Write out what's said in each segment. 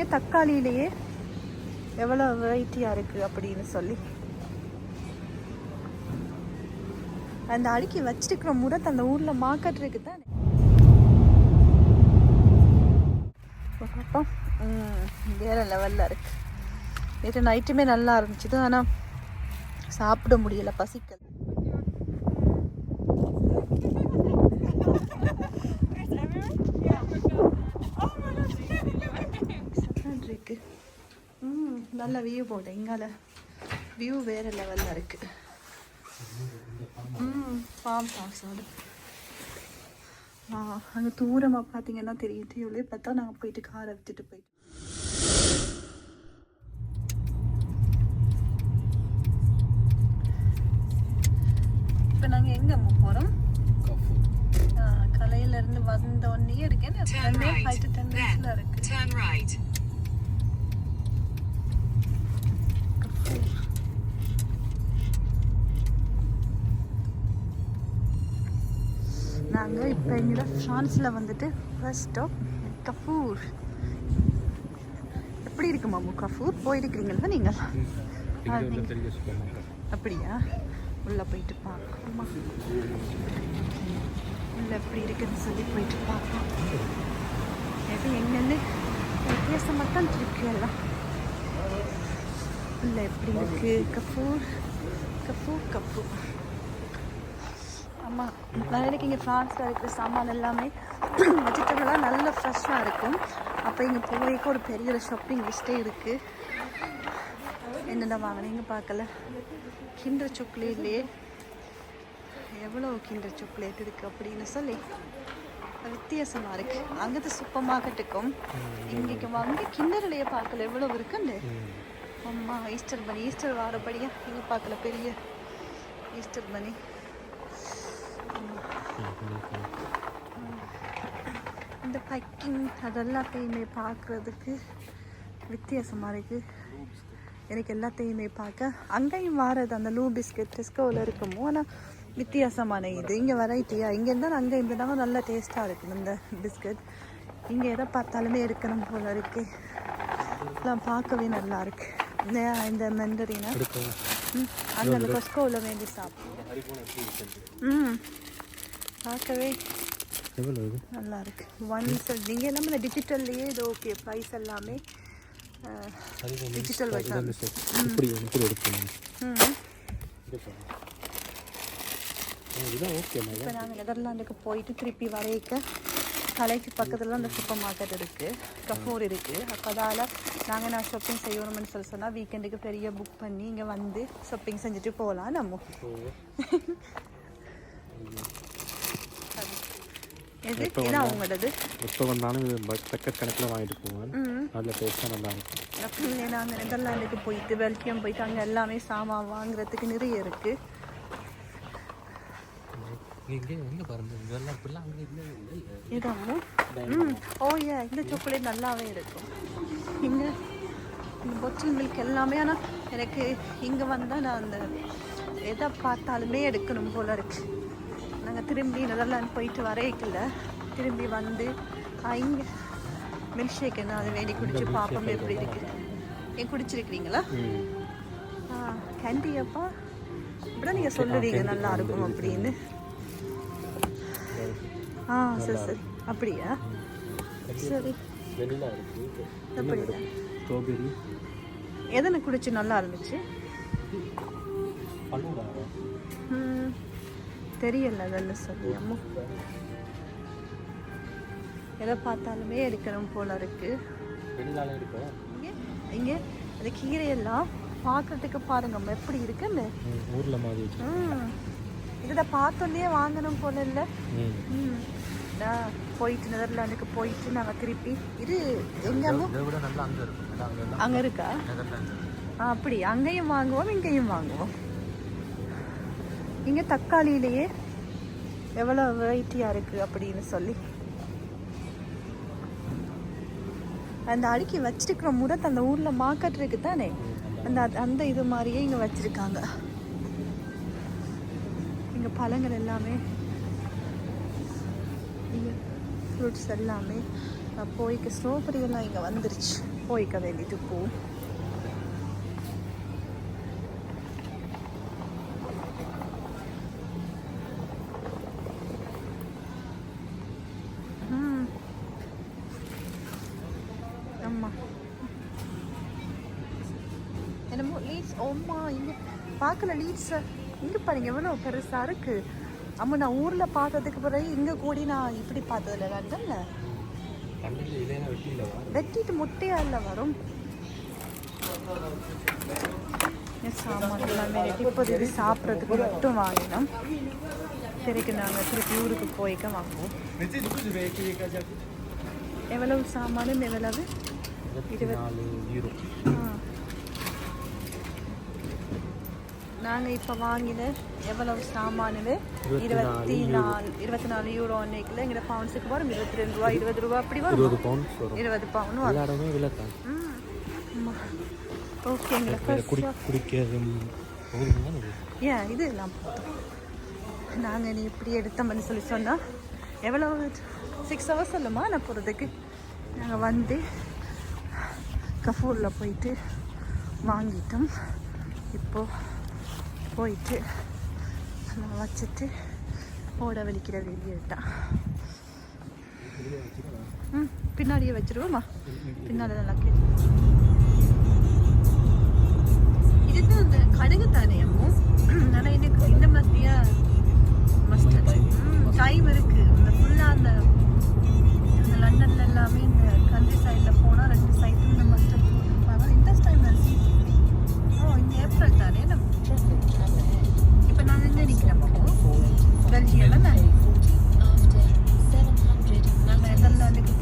பாருங்க தக்காளியிலேயே எவ்வளோ வெரைட்டியாக இருக்குது அப்படின்னு சொல்லி. அந்த அடுக்கி வச்சிருக்கிற முறை அந்த ஊரில் மார்க்கெட் இருக்குது தானே பார்ப்போம் ம், வேற லெவலில் இருக்குது நேற்று நைட்டுமே நல்லா இருந்துச்சு. ஆனால் சாப்பிட முடியல பசிக்கல் செம்ம இருக்கு ம் நல்ல வியூ போடு இங்கால வியூ வேற லெவலில் இருக்கு. ம் ஃபார்ம் ஹவுஸோட அங்கே தூரமாக பார்த்தீங்கன்னா தெரியும். தீவுலே பார்த்தா நாங்கள் போயிட்டு காரை விட்டுட்டு போயிட்டு. இப்போ நாங்கள் எங்கே போகிறோம் கலையிலேருந்து வந்த உடனே இருக்கேன் Turn right. Five to ten மினிட்ஸில் Then இருக்கு turn right. நாங்கள் இப்போ எங்கட ஃப்ரான்ஸில் வந்துட்டு ஃபர்ஸ்ட் ஸ்டாப் கஃபூர். எப்படி இருக்கு மாமு கஃபூர்? போயிருக்கிறீங்களா நீங்கள்? அப்படியா? உள்ளே போயிட்டு பார்க்கணுமா உள்ள எப்படி இருக்குன்னு சொல்லி போயிட்டு பார்ப்போம் எது எங்கன்னு வித்தியாசமாக தான் இருக்கு எல்லாம். உள்ள எப்படி இருக்கு? கஃபூர். கஃபூர் கஃபூர். ஆமாம் வேலைக்கு இங்கே ஃப்ரான்ஸில் இருக்கிற சாமான் எல்லாமே வெஜிடபிளாக நல்ல ஃப்ரெஷ்ஷாக இருக்கும். அப்போ இங்கே போய்க்கு ஒரு பெரிய ஷாப்பிங் லிஸ்ட்டே இருக்குது என்னென்ன வாங்கினீங்க பார்க்கல. கிண்டர் சாக்லேட்லேயே எவ்வளோ கிண்டர் சாக்லேட் இருக்குது அப்படின்னு சொல்லி. வித்தியாசமாக இருக்குது அங்கே சூப்பர் மார்க்கெட்டுக்கும் இங்கேக்கு வாங்க கிண்டர்லேயே பார்க்கல. எவ்வளோ இருக்குன்னு அம்மா ஈஸ்டர் பண்ணி ஈஸ்டர் வாரப்படியாக இங்கே பார்க்கல பெரிய ஈஸ்டர் பண்ணி இந்த பக்கிங் அதெல்லாத்தையுமே பார்க்குறதுக்கு வித்தியாசமாக இருக்குது எனக்கு எல்லாத்தையுமே பார்க்க. அங்கேயும் வாரது அந்த லூ பிஸ்கட் டெஸ்கோவில் இருக்குமோ? ஆனால் வித்தியாசமான இது. இங்கே வெரைட்டியா இங்கே இருந்தால் அங்கே இருந்தாலும் நல்ல டேஸ்ட்டாக இருக்கும் இந்த பிஸ்கட் இங்கே எதை பார்த்தாலுமே இருக்கணும் போல இருக்கு. எல்லாம் பார்க்கவே நல்லா இருக்கு. இந்த இந்த மெண்டரினா அங்கே அந்த கொஸ்கோவில் வேண்டி சாப்பிடுவோம் ம். பார்க்கவே எவ்வளோ இது? நல்லா இருக்கு ஒன்ஸ் நீங்கள் எல்லாமே இந்த டிஜிட்டல்லையே இது ஓகே ப்ரைஸ் எல்லாமே டிஜிட்டல் வைஸ் இப்படி இப்படி எடுக்கணும் இப்போ நாங்கள் நெதர்லாண்டுக்கு போயிட்டு திருப்பி வரைக்க கலைக்கு பக்கத்தில் அந்த சூப்பர் மார்க்கெட் இருக்குது கஃபோர் இருக்குது அப்போ அதால் நாங்கள் நான் ஷாப்பிங் செய்யணும்னு சொல்லி சொன்னால் வீக்கெண்டுக்கு பெரிய புக் பண்ணி இங்கே வந்து ஷாப்பிங் செஞ்சுட்டு போகலாம் நம்ம. எது? இது அவங்களோடது எப்போ வந்தாலும் இது பக்கெட் கணக்கில் வாங்கிட்டு போவேன். ம். அதில் டேஸ்ட்டாக நல்லா இருக்கும். அப்படி நாங்கள் நெதர்லாண்டுக்கு போயிட்டு பெல்ஜியம் போயிட்டு அங்கே எல்லாமே சாமான் வாங்குறதுக்கு நிறைய இருக்குது நீங்கள் எங்கே பாருங்க. இதெல்லாம் இப்படிலாம் அங்கே இல்லை. இல்லை இதாமோ ம். ஓ ஏ இந்த சாக்லேட் நல்லாவே இருக்கும். இங்கே இந்த பொட்டில் மில்க் எல்லாமே ஆனால் எனக்கு இங்கே வந்தால் நான் அந்த எதை பார்த்தாலுமே எடுக்கணும் போல இருக்கு. நாங்கள் திரும்பி நெதர்லாந்து போயிட்டு வரையக்கில்ல திரும்பி வந்து இங்கே மில்க் ஷேக் என்ன அதை வேண்டி குடிச்சு பார்ப்போம் எப்படி இருக்கு. ஏன் குடிச்சிருக்கிறீங்களா? கேண்டி அப்பா. இப்படி நீங்கள் சொல்லுவீங்க நல்லா இருக்கும் அப்படின்னு. ஆ சரி சரி. அப்படியா? சரி. ஸ்ட்ராபெரி எதனை குடிச்சு நல்லா இருந்துச்சு? தெரியல சொல்லி அம்மா எதை பார்த்தாலுமே எடுக்கணும் போல இருக்கு. இங்கே அந்த கீரையெல்லாம் பார்க்கறதுக்கு பாருங்கம்மா எப்படி இருக்குன்னு. ஊரில் மாதிரி இதை பார்த்தோன்னே வாங்கணும் போல இல்லை. போயிட்டு நெதர்லாண்டுக்கு போயிட்டு நாங்கள் திருப்பி இது எங்கேயும் அங்கே இருக்கா? அப்படி அங்கேயும் வாங்குவோம் இங்கேயும் வாங்குவோம். இங்கே தக்காளியிலேயே எவ்வளோ வெரைட்டியாக இருக்குது அப்படின்னு சொல்லி. அந்த அடுக்கி வச்சிருக்கிற முறை அந்த ஊரில் மார்க்கெட் இருக்கு தானே அந்த அந்த இது மாதிரியே இங்கே வச்சுருக்காங்க. இங்கே பழங்கள் எல்லாமே. இங்கே ஃப்ரூட்ஸ் எல்லாமே. போய்க்க போய்க்கு ஸ்ட்ராபெரி எல்லாம் இங்கே வந்துருச்சு. போய்க்க வேண்டியது போகும் ஓம்மா இங்கே பார்க்கல லீட்ஸ் இங்கே பாருங்க எவ்வளோ பெருசாக இருக்கு? அம்மா நான் ஊரில் பார்த்ததுக்கு பிறகு இங்கே கூடி நான் இப்படி பார்த்ததில்ல லண்டன்ல வெட்டிட்டு முட்டையா இல்லை வரும்? சாமான் எல்லாமே ரெடி இப்போது இது சாப்பிட்றதுக்கு மட்டும் வாங்கினோம். பிறகு நாங்கள் திருப்பி ஊருக்கு போய்க்க வாங்குவோம். எவ்வளவு சாமானும் எவ்வளவு? இருபத்தி நாலு யூரோ நாங்கள் இப்போ வாங்கின எவ்வளவு சாமானு இருபத்தி நாலு இருபத்தி நாலு யூரோ அன்னைக்குல எங்களை பவுன்ஸுக்கு வரும் இருபத்தி ரெண்டு ரூபா இருபது ரூபா அப்படி வரும். இருபது வரும். இருபது பவுன் ஓகே எங்களை வேறு குடி first- குடிக்கிறது. உங்களுக்கு தானே இது? ஏன் இது எல்லாம் நாங்கள் நீ இப்படி எடுத்தோம்னு சொல்லி சொன்னால் எவ்வளோ சிக்ஸ் ஹவர்ஸ் இல்லைம்மா நான் போகிறதுக்கு நாங்கள் வந்து கஃபூரில் போயிட்டு வாங்கிட்டோம். இப்போ போயிட்டு நல்லா வச்சுட்டு ஓட வலிக்கிற வெளியே விட்டான் ம் பின்னாடியே வச்சிருவோமா பின்னாடி நல்லா கேட்டு இது அந்த கடுகு தானே அம்மு ஆனால் எனக்கு இந்த மாதிரியா மஸ்டர்ட் டைம் இருக்கு இந்த ஃபுல்லாக அந்த இந்த லண்டன்ல எல்லாமே இந்த கண்ட்ரி சைடில் போனால் ரெண்டு சைடும் இந்த மஸ்டர்ட் போட்டுருப்பாங்க இந்த டைம் ஓ ஏப்ரல் தானே இப்போ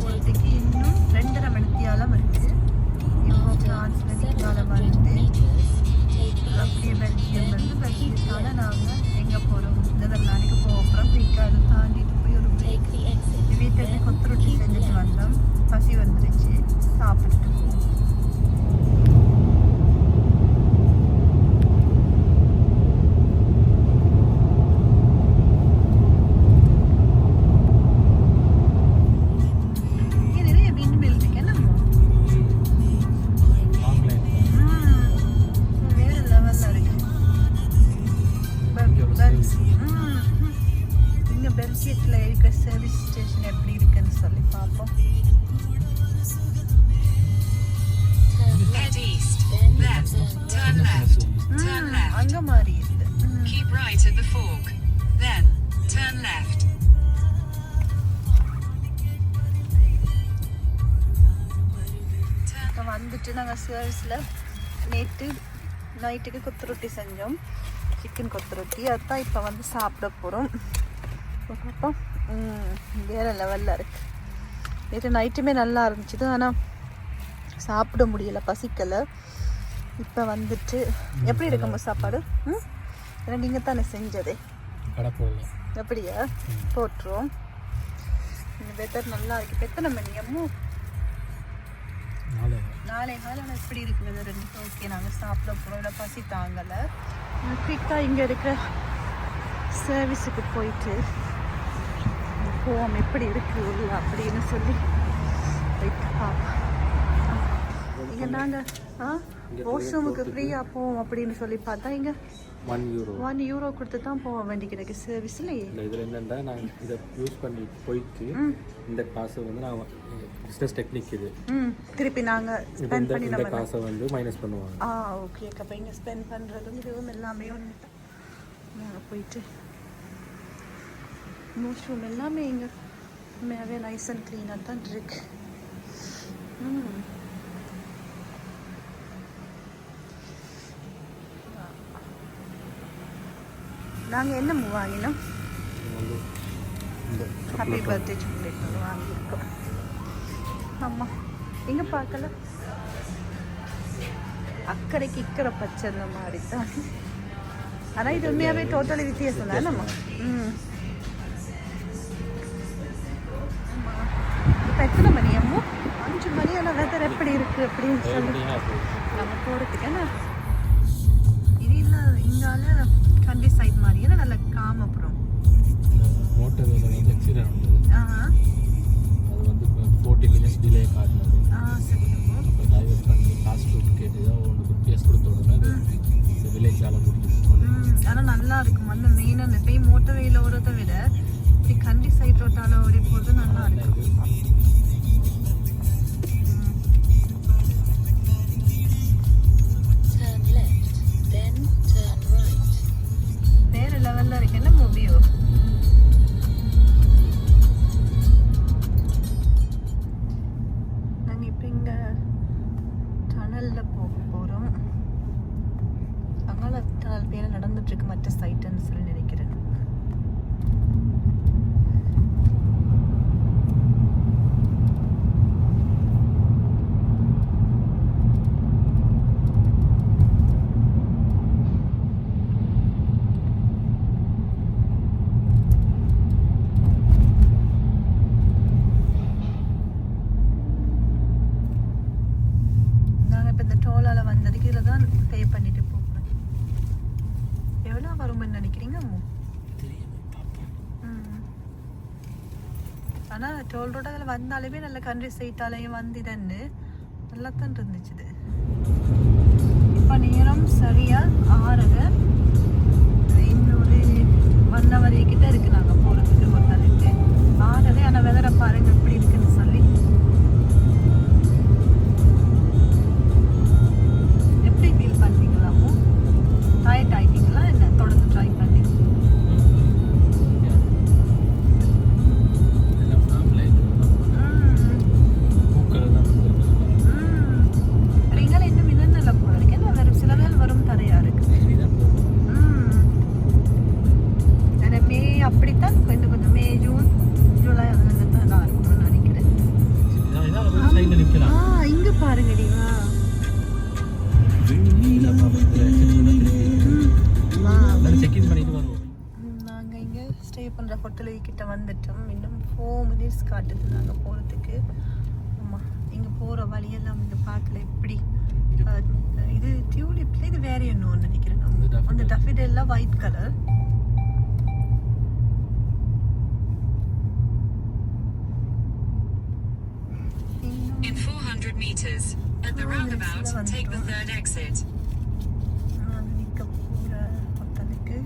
இங்க பெல்ஜியத்தில் இருக்க சர்வீஸ் ஸ்டேஷன் எப்படி இருக்குன்னு சொல்லி பார்ப்போம். அங்க மாறி இருக்கு. Keep right at the fork, then turn left. இப்போ வந்துட்டு நாங்கள் சர்வீஸில் நேற்று நைட்டுக்கு கொத்து ரொட்டி செஞ்சோம். சிக்கன் கொத்து ரொட்டி. அதான் இப்போ வந்து சாப்பிட போகிறோம் ம், வேற லெவலில் இருக்கு. நேற்று நைட்டுமே நல்லா இருந்துச்சு. ஆனால் சாப்பிட முடியல பசிக்கலை. இப்போ வந்துட்டு எப்படி இருக்குமா சாப்பாடு? ம்? ஏன்னா நீங்கள் தானே செஞ்சதே. அப்படியா? போட்டுருவோம் இந்த வெதர் நல்லா இருக்கு. எத்தனை மணி அம்மு? நாளை காலம் எப்படி இருக்கு வெதர் ஓகே நாங்கள் சாப்பிட போகிறோம் இல்லை பசி தாங்கலை. குயிக்காக இங்கே இருக்கிற சர்வீஸுக்கு போயிட்டு போவோம் எப்படி இருக்கு உள்ள அப்படின்னு சொல்லி. இங்கே நாங்கள் ஆ வாஷ்ரூமுக்கு ஃப்ரீயாக போவோம் அப்படின்னு சொல்லி பார்த்தா இங்கே ஒன் யூரோ ஒன் யூரோ கொடுத்து தான் போக வேண்டியது சர்வீஸ்லையே இல்லை இதில் என்னென்னா நான் இதை யூஸ் பண்ணி போயிட்டு இந்த காசை வந்து நான் பிஸ்னஸ் டெக்னிக் இது. திருப்பி நாங்கள் ஸ்பெண்ட் பண்ணி இந்த நம்ம காசை வந்து மைனஸ் பண்ணுவாங்க. ஆ ஓகே அப்போ இங்கே ஸ்பெண்ட் பண்ணுறதும் இதுவும் எல்லாமே ஒன்று நாங்கள் போயிட்டு வாஷ்ரூம் எல்லாமே இங்கே உண்மையாகவே நைஸ் அண்ட் க்ளீனாக தான் இருக்கு. நாங்கள் என்ன வாங்கினோம்? ஹாப்பி பர்த்டே சாக்லேட் வாங்கியிருக்கோம். ஆமாம் எங்கே பார்க்கல? அக்கறைக்கு இக்கரை பச்சை அந்த மாதிரி தான். ஆனால் இது உண்மையாகவே டோட்டலி வித்தியாசம் தான். நம்ம ம். இப்போ எத்தனை மணி? அம்மோ அஞ்சு மணி ஆனால் வெதர் எப்படி இருக்குது அப்படின்னு சொல்லி நம்ம போகிறதுக்கு என்ன? இது இல்லை இங்கால கண்டி சைட் மாதிரி ஏன்னா நல்ல காமப்புறம் மோட்டர் வந்து ஆக்சிடென்ட் வந்தது ஆஹா. அது வந்து ஃபோர்ட்டி மினிட்ஸ் டிலே காட்டினது. ஆ சரி அம்மோ. அப்போ கேஸ் கொடுத்த உடனே இந்த வில்லேஜால் கூட்டிட்டு போகணும் ஆனால் நல்லா இருக்கும் அந்த மெயின் அந்த போய் மோட்டர் வெயில் ஓடுறதை விட இப்படி கண்டி சைட் ரோட்டால ஓடி போகிறது நல்லா இருக்கும் வந்தாலுமே நல்ல கண்ட்ரி சைட்டாலையும் வந்து இதன்னு நல்லா தான் இருந்துச்சு இது இப்போ நேரம் சரியாக ஆறுது இன்னொரு ஒன் ஹவர் கிட்ட இருக்கு பண்ற ஹோட்டல் கிட்ட வந்துட்டோம். இன்னும் ஃபோர் மினிட்ஸ் காட்டுது நாங்க போறதுக்கு. ஆமா இங்க போற வழியெல்லாம் இங்க பார்க்கல. எப்படி? இது டியூலிப்ல இது வேற என்ன நினைக்கிறேன் இந்த. அந்த டஃபிடெல்லாம் white colour In 400 meters, at the roundabout, take the third exit. நான் நிற்க போகிற ஹோட்டலுக்கு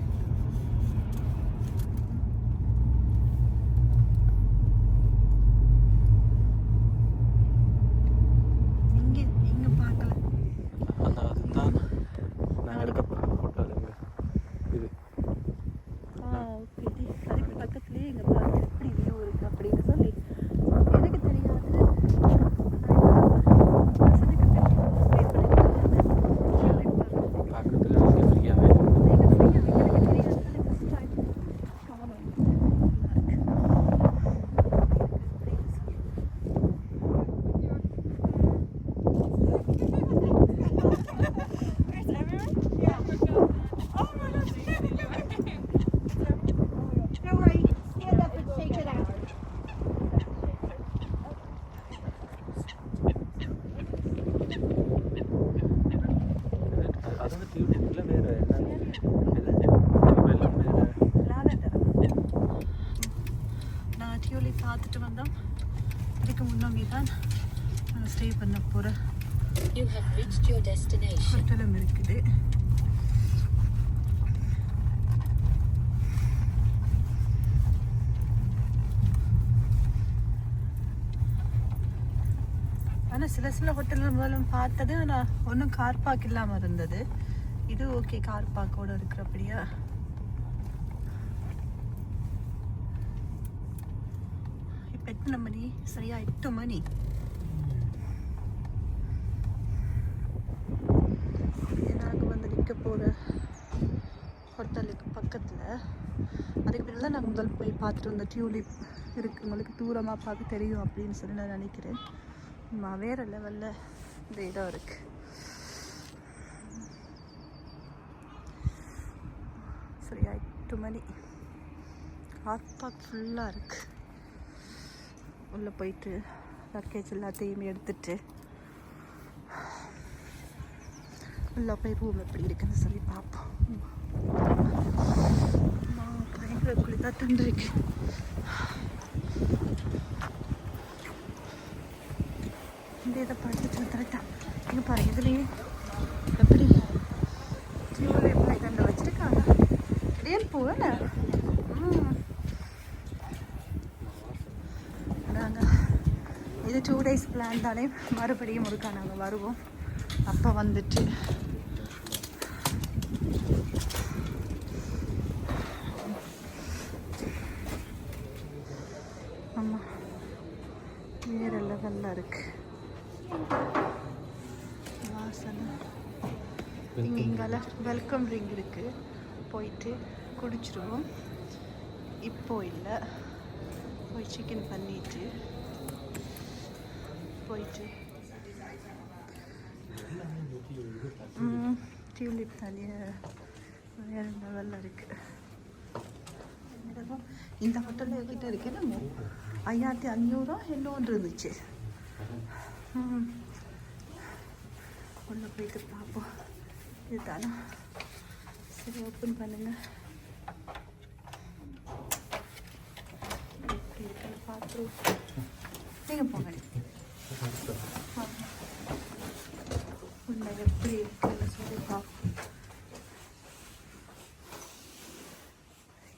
இங்க இங்க பார்க்கல அந்த அதுதான் நாங்கள் எடுக்க போகிறோம் ஹோட்டல் எங்க இது ஆ ஓகே அதுக்கு பக்கத்துலேயே இங்கே பாருங்க எப்படி வியூ இருக்கு அப்படின்னு சொல்லி எனக்கு தெரியாது வசதிக்கு பக்கத்தில் இங்கே ஃப்ரீயாகவே அது வந்து டியூப்ல வேறு வெள்ளம் வேறு நான் டியூலி பார்த்துட்டு வந்தோம் இதுக்கு முன்னாடி தான் நான் ஸ்டே பண்ண போகிற You have reached your destination. ஹோட்டலும் இருக்குது ஆனால் சில சில ஹோட்டல் முதல்ல பார்த்தது. ஆனால் ஒன்றும் கார் பார்க் இல்லாமல் இருந்தது. இது ஓகே கார் பார்க்கோட இருக்கிறபடியா. இப்போ எத்தனை மணி? சரியா எட்டு மணி. நாங்கள் வந்து நிற்க போகிற ஹோட்டலுக்கு பக்கத்தில். அதுக்கு பின்னாடி தான் நான் முதல் போய் பார்த்துட்டு வந்த டியூலிப் இருக்கு. உங்களுக்கு தூரமாக பார்க்க தெரியும் அப்படின்னு சொல்லி நான் நினைக்கிறேன். வேற லெவலில் இந்த இடம் இருக்கு சரியா எட்டு மணி கார் பார்க் ஃபுல்லாக இருக்கு உள்ளே போயிட்டு லக்கேஜ் எல்லாத்தையுமே எடுத்துட்டு உள்ள போய் ரூம் எப்படி இருக்குன்னு சொல்லி பார்ப்போம் பயங்கர குளிதா தண்டிருக்கு இதை பார்த்துட்டு வந்துட்டான் இங்கே பாரு இதுலேயே. எப்படி? ஜீவில் வச்சுருக்காங்க? ரெடியல் போகல நாங்க இது டூ டேஸ் பிளான் தானே. மறுபடியும் ஒருக்கா நாங்கள் வருவோம். அப்போ வந்துட்டு வெல்கம் ட்ரிங்க் இருக்கு போயிட்டு குடிச்சிருவோம் இப்போ இல்லை போய் சிக்கன் பண்ணிட்டு போயிட்டு ம் டியூலிப் தனிய வேறு லெவலில் இருக்கு இந்த ஹோட்டலில் எங்கிட்ட இருக்கு நம்ம ஐயாயிரத்தி அஞ்சூறுரூவா என்னோன்று இருந்துச்சு ம் உள்ள போயிட்டு பார்ப்போம் இதுதானா சரி ஓப்பன் பண்ணுங்க. எப்படி இருக்குன்னு பார்த்துருவோம் நீங்கள் போங்க. எப்படி இருக்குன்னு சொல்லி பார்ப்போம்.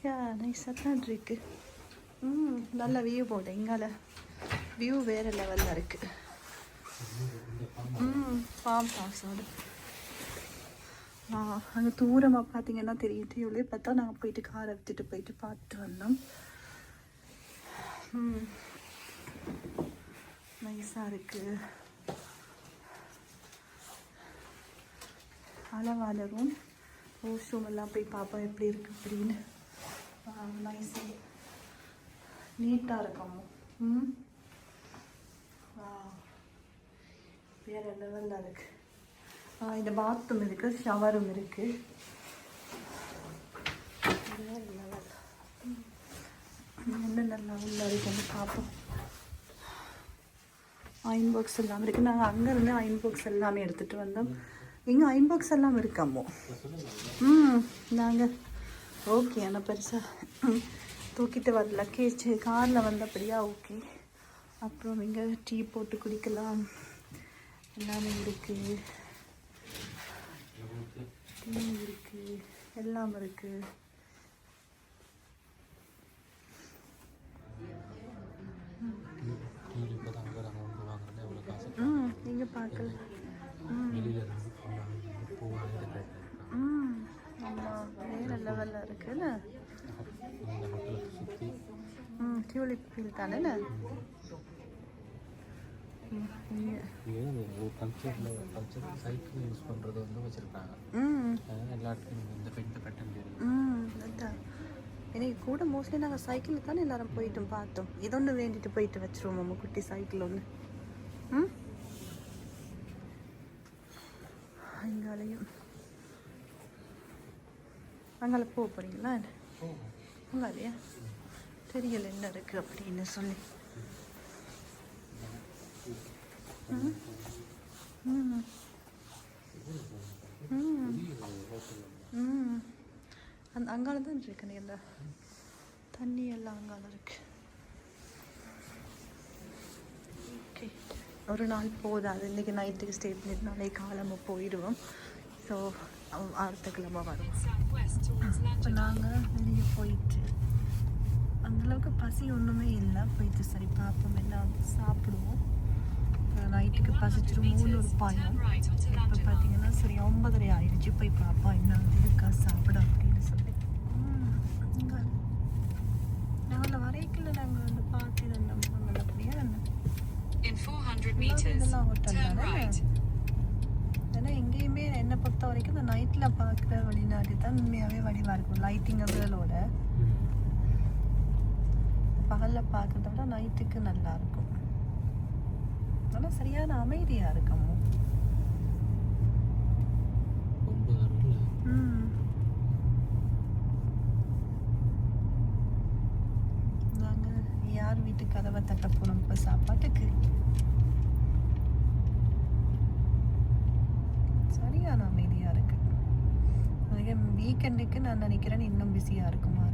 யா நைஸாக தான் இருக்கு. ம் நல்ல வியூ போட எங்கால வியூ வேறு லெவலில் இருக்குது ம் ஃபார்ம் ஹவுஸோட அங்கே தூரமாக பார்த்தீங்கன்னா தெரியும். டிவிலே பார்த்தா நாங்கள் போயிட்டு காரை விட்டுட்டு போயிட்டு பார்த்துட்டு வந்தோம். நைஸாக இருக்குது அளவாளரும் வாஷ்ரூம் எல்லாம் போய் பார்ப்போம் எப்படி இருக்கு அப்படின்னு. நைஸாக நீட்டாக இருக்கமோ. ம். வேற லெவலில் இருக்குது இது இந்த பாத்ரூம் இருக்கு ஷவரும் இருக்கு. வேற லெவல் என்னென்ன உள்ள இருக்குன்னு பார்ப்போம். அயன் பாக்ஸ் எல்லாமே இருக்குது நாங்கள் அங்கேருந்து அயன் பாக்ஸ் எல்லாமே எடுத்துகிட்டு வந்தோம். இங்கே அயன் பாக்ஸ் எல்லாம் இருக்காமோ ம் நாங்கள் ஓகே ஆனால் பெருசாக தூக்கிட்டு வரல. லக்கேஜ் காரில் வந்தபடியா ஓகே அப்புறம் இங்கே டீ போட்டு குடிக்கலாம். எல்லாமே இருக்குது டீ இருக்குது எல்லாம் இருக்குது ம் நீங்கள் பார்க்கல. ம். ஆமாம் வேறு லெவலில் இருக்குல்ல ம் டியூலிப் ஃபீல் தானே கல்ச்சரில் கல்ச்சர் சைக்கிள் யூஸ் பண்ணுறது வந்து வச்சுருக்காங்க. எனக்கு கூட மோஸ்ட்லி நாங்கள் சைக்கிள் தானே எல்லாரும் போயிட்டோம் பார்த்தோம். இதொன்று வேண்டிட்டு போயிட்டு வச்சிருவோம் நம்ம குட்டி சைக்கிள் ஒன்று ம்? அங்காலையும் அங்கால போக போகிறீங்களா அங்காலையா தெரியல என்ன இருக்குது அப்படின்னு சொல்லி. ம் ம். அந்த அங்கால தான் இருக்கு நீ அந்த தண்ணி எல்லாம் அங்கால இருக்கு. ஓகே ஒரு நாள் போதாது இன்றைக்கி நைட்டுக்கு ஸ்டே பண்ணிட்டு நாளைக்கு காலமாக போயிடுவோம் ஸோ அடுத்த கிழமை வருவோம். இப்போ நாங்கள் வெளியே போயிட்டு அந்தளவுக்கு பசி ஒன்றுமே இல்லை. போயிட்டு சரி பார்ப்போம் என்ன சாப்பிடுவோம். பசிச்சிரும் மூணு ஒரு பாயம் இப்போ பார்த்தீங்கன்னா சரி ஒன்பதரை ஆயிடுச்சு போய் பாப்பா என்ன வந்து இருக்கா சாப்பிட அப்படின்னு சொல்லி நாங்கள் வரைக்கல நாங்கள் வந்து பார்த்து நாங்கள் அப்படியே என்ன In 400 meters, meters, இதெல்லாம் hotel turn தானே? right. ஏன்னா எங்கேயுமே என்னை பொறுத்த வரைக்கும் இந்த நைட்டில் பார்க்குற வெளிநாடு தான் உண்மையாகவே வடிவாக இருக்கும் லைட்டிங் அவர்களோட பகலில் பார்க்குறத விட நைட்டுக்கு நல்லா இருக்கும் ஆனால் சரியான அமைதியாக இருக்கும் நாங்கள் யார் வீட்டு கதவை தட்ட போனோம் இப்போ சாப்பாட்டுக்கு. சரியான அமைதியாக இருக்கு. வீக்கெண்டுக்கு நான் நினைக்கிறேன் இன்னும் இருக்குமா இருக்கும்